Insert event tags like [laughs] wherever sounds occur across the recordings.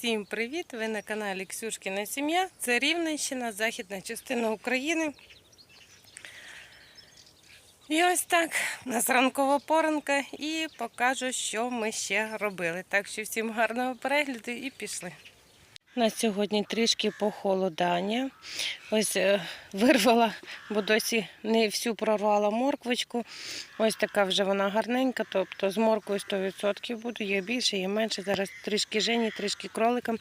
Всім привіт! Ви на каналі Ксюшкіна Сім'я. Це Рівненщина, західна частина України. І ось так, у нас ранкова поранка і покажу, що ми ще робили. Так що всім гарного перегляду і пішли. На сьогодні трішки похолодання. Ось е, вирвала, бо досі не всю прорвала морквочку. Ось така вже вона гарненька, тобто з морквою 100% буду, є більше, є менше. Зараз трішки жені, трішки кроликам.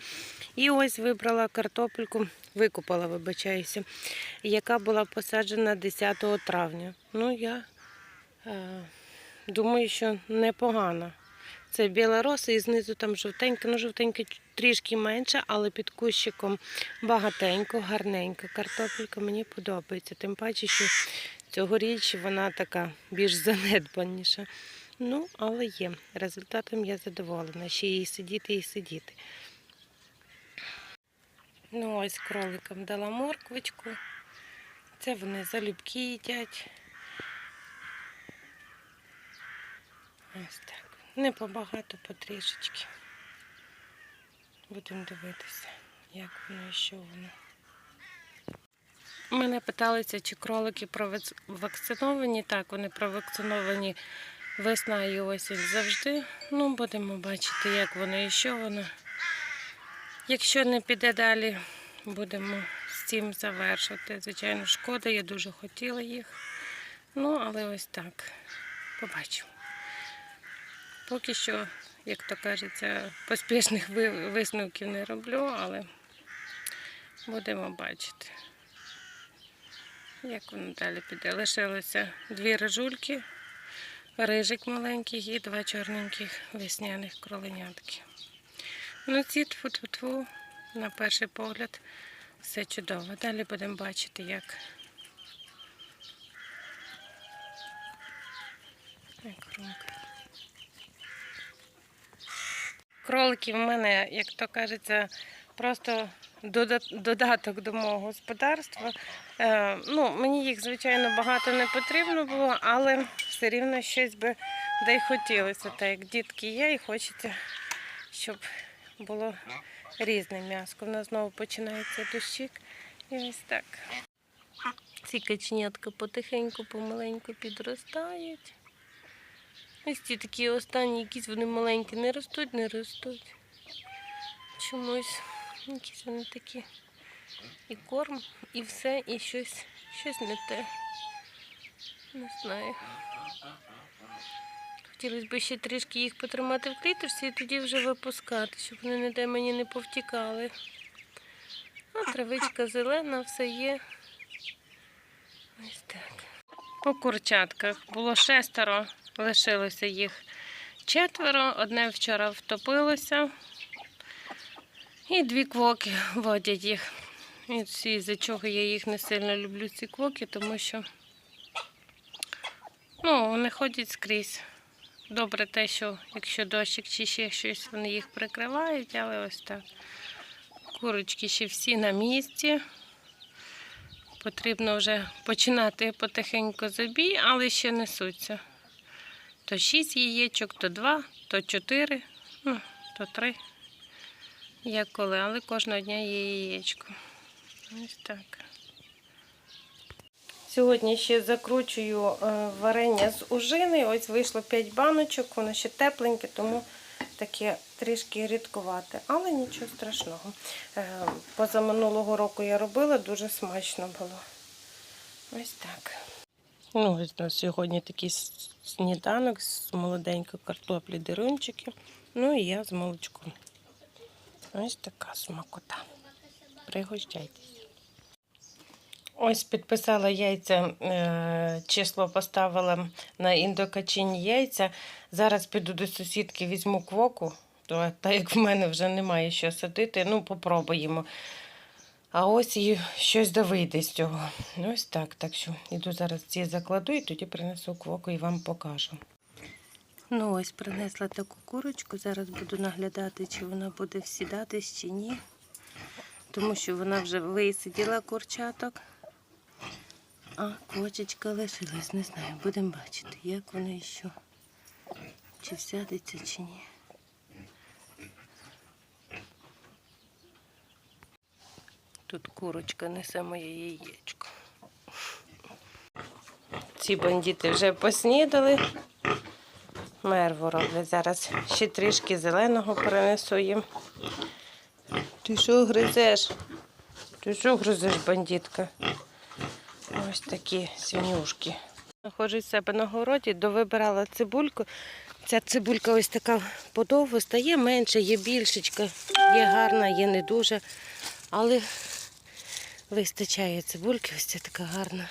І ось вибрала картопельку, викупала, вибачаюся, яка була посаджена 10 травня. Ну, я е, думаю, що непогано. Це біла роса і знизу там жовтенька, ну жовтенька трішки менше, але під кущиком багатенько, гарненька. Картопелька мені подобається. Тим паче, що цьогоріч вона така більш занедбаніша. Ну, але є. Результатом я задоволена. Ще їй сидіти і сидіти. Ну, ось кроликам дала морквочку. Це вони залюбки їдять. Ось так. Не побагато, потрішечки. Будемо дивитися, як воно і що воно. Мене питалися, чи кролики провакциновані. Так, вони провакциновані весна і осінь завжди. Ну, будемо бачити, як воно і що воно. Якщо не піде далі, будемо з цим завершувати. Звичайно, шкода, я дуже хотіла їх. Ну, але ось так. Побачимо. Поки що, як то кажеться, поспішних висновків не роблю, але будемо бачити, як воно далі піде. Лишилося дві рижульки, рижик маленький і два чорненьких весняних кроленятки. Ну, ці тфу-тфу-тфу, на перший погляд, все чудово. Далі будемо бачити, як. Як Кролики в мене, як то кажеться, просто додаток до мого господарства. Е, ну, мені їх, звичайно, багато не потрібно було, але все рівно щось би де й хотілося. Так як дітки є, і хочеться, щоб було різне м'ясо. У нас знову починається дощик. І ось так. Ці каченятка потихеньку, помаленьку підростають. Ось ці такі останні, якісь вони маленькі, не ростуть, не ростуть. Чомусь якісь вони такі. І корм, і все, і щось, щось не те. Не знаю. Хотілося б ще трішки їх потримати в кліточці і тоді вже випускати, щоб вони ніде мені не повтікали. А травичка зелена, все є. Ось так. По курчатках було шестеро, лишилося їх четверо. Одне вчора втопилося. І дві квоки водять їх. І всі, за чого я їх не сильно люблю, ці квоки, тому що ну, вони ходять скрізь. Добре те, що якщо дощик чи ще щось, вони їх прикривають, але ось так. Курочки ще всі на місці. Потрібно вже починати потихеньку забій, але ще несуться. То 6 яєчок, то 2, то 4, ну, то 3. Як коли, але кожного дня є яєчко. Ось так. Сьогодні ще закручую е, варення з ужини. Ось вийшло 5 баночок, воно ще тепленьке, тому таке трішки рідкувате, але нічого страшного. Е, Позаминулого року я робила, дуже смачно було. Ось так. Ну, ось у нас сьогодні такий сніданок з молоденької картоплі дирунчики. Ну і я з молочком. Ось така смакота. Пригощайтесь. Ось підписала яйця, е, число поставила на індокачині яйця. Зараз піду до сусідки, візьму квоку, то, та як в мене вже немає що садити, ну попробуємо. А ось і щось да вийде з цього. Ось так. Так що іду зараз ці закладу і тоді принесу квоку і вам покажу. Ну ось принесла таку курочку. Зараз буду наглядати, чи вона буде всідатись, чи ні. Тому що вона вже висиділа курчаток. А кочечка лишилась, не знаю, будемо бачити, як вона що. Чи всядеться, чи ні. Тут курочка несе моє яєчко. Ці бандити вже поснідали. Мерву роблять. Зараз ще трішки зеленого перенесу їм. Ти що гризеш? Ти що гризеш, бандитка? Ось такі свинюшки. Знаходжусь в себе на городі, довибирала цибульку. Ця цибулька ось така подовго стає менше, є більшечка, є гарна, є не дуже. Але вистачає цибульки, ось ця така гарна.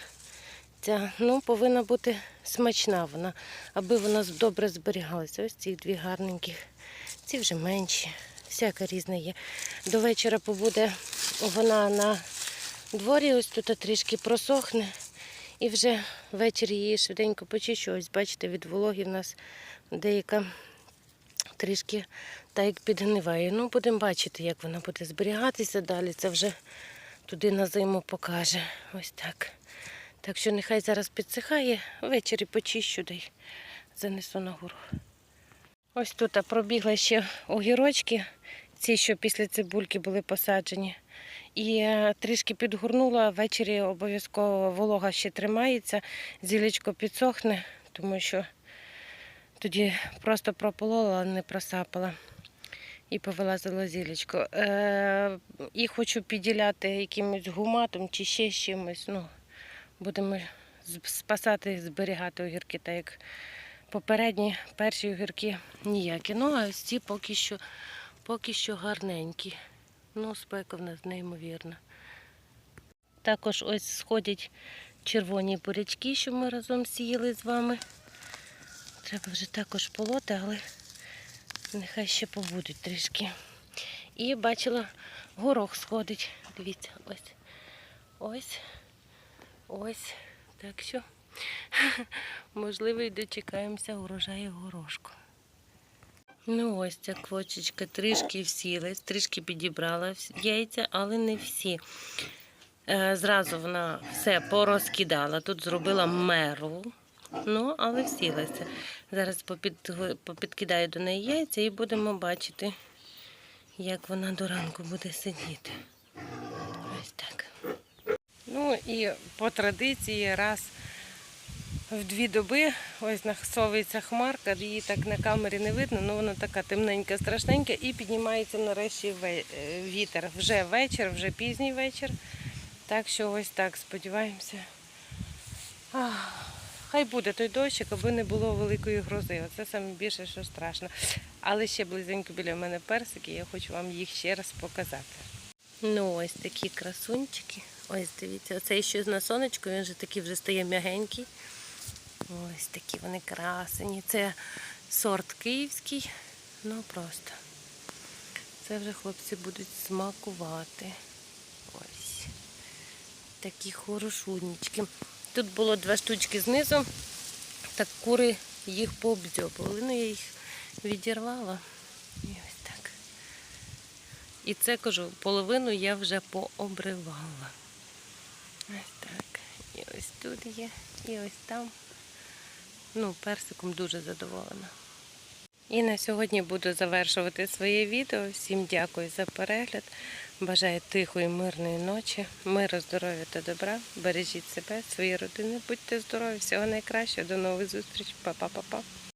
Ця ну, повинна бути смачна вона, аби вона добре зберігалася. Ось ці дві гарненькі. Ці вже менші. Всяка різна є. До вечора побуде вона на дворі, ось тут трішки просохне. І вже ввечері її швиденько почищу. Ось бачите, від вологи в нас деяка трішки так підгниває. Ну, будемо бачити, як вона буде зберігатися далі. Це вже туди на зиму покаже. Ось так. Так що нехай зараз підсихає, ввечері почищу да й занесу на гору. Ось тут а, пробігли ще огірочки, ці, що після цибульки були посаджені. І е, трішки підгорнула, ввечері обов'язково волога ще тримається, зілечко підсохне, тому що тоді просто прополола, не просапала. І повилазило зілечко. Е, і хочу підділяти якимось гуматом чи ще чимось. Ну, будемо спасати, зберігати огірки, так як попередні перші огірки ніякі. Ну, а ось ці поки що, поки що гарненькі. Ну, спека в нас неймовірна. Також ось сходять червоні бурячки, що ми разом сіяли з вами. Треба вже також полоти, але нехай ще побудуть трішки. І бачила, горох сходить. Дивіться, ось. Ось. Ось. Так що, [laughs] можливо, і дочекаємося урожаю горошку. Ну, ось ця квочечка трішки всілась, трішки підібрала яйця, але не всі. Е, Зразу вона все порозкидала. Тут зробила меру. Ну, але всілася. Зараз попід, попідкидаю до неї яйця і будемо бачити, як вона до ранку буде сидіти. Ось так. Ну і по традиції раз в дві доби ось насовується хмарка, її так на камері не видно, але вона така темненька, страшненька, і піднімається нарешті е, вітер. Вже вечір, вже пізній вечір. Так що ось так сподіваємося. Ах, Хай буде той дощик, аби не було великої грози. Оце саме більше, що страшно. Але ще близенько біля мене персики, я хочу вам їх ще раз показати. Ну, ось такі красунчики. Ось дивіться, оцей що на сонечку, він вже такий вже стає м'ягенький. Ось такі вони красені. Це сорт київський. Ну просто. Це вже хлопці будуть смакувати. Ось. Такі хорошунечки. Тут було два штучки знизу. Так кури їх пообдзьобували. Ну, я їх відірвала. І ось так. І це кажу, половину я вже пообривала. Ось так. І ось тут є, і ось там. Ну, персиком дуже задоволена. І на сьогодні буду завершувати своє відео. Всім дякую за перегляд. Бажаю тихої, мирної ночі, миру, здоров'я та добра. Бережіть себе, свої родини, будьте здорові, всього найкращого. До нових зустрічей. Па-па-па-па.